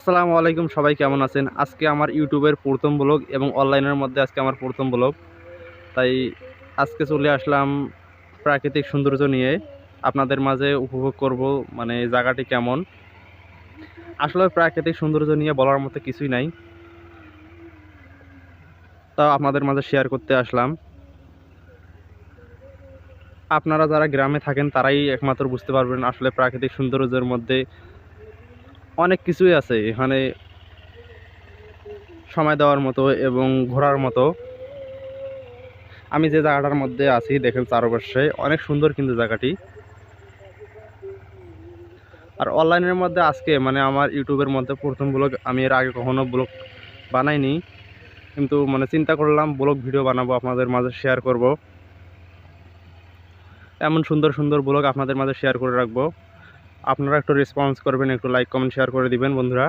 আসসালামু আলাইকুম, সবাই কেমন আছেন? আজকে আমার ইউটিউবের প্রথম ব্লগ এবং অনলাইনের মধ্যে আজকে আমার প্রথম ব্লগ। তাই আজকে চলে আসলাম প্রাকৃতিক সৌন্দর্য নিয়ে। আপনাদের মাঝে উপভোগ করব মানে জায়গাটি কেমন। আসলে প্রাকৃতিক সৌন্দর্য নিয়ে বলার মতো কিছুই নাই। তা আপনাদের মাঝে শেয়ার করতে আসলাম। আপনারা যারা গ্রামে থাকেন, তারাই একমাত্র বুঝতে পারবেন আসলে প্রাকৃতিক সৌন্দর্যের মধ্যে অনেক কিছুই আছে এখানে সময় দেওয়ার মতো এবং ঘোরার মতো। আমি যে জায়গাটার মধ্যে আছি, দেখেন চারপাশে, অনেক সুন্দর কিন্তু জায়গাটি। আর অনলাইনের মধ্যে আজকে মানে আমার ইউটিউবের মধ্যে প্রথম ব্লগ, আমি এর আগে কখনো ব্লগ বানাইনি। কিন্তু মানে চিন্তা করলাম, ব্লগ ভিডিও বানাবো, আপনাদের মাঝে শেয়ার করব। এমন সুন্দর সুন্দর ব্লগ আপনাদের মাঝে শেয়ার করে রাখব। আপনারা একটু রেসপন্স করবেন একটু লাইক কমেন্ট শেয়ার করে দিবেন বন্ধুরা।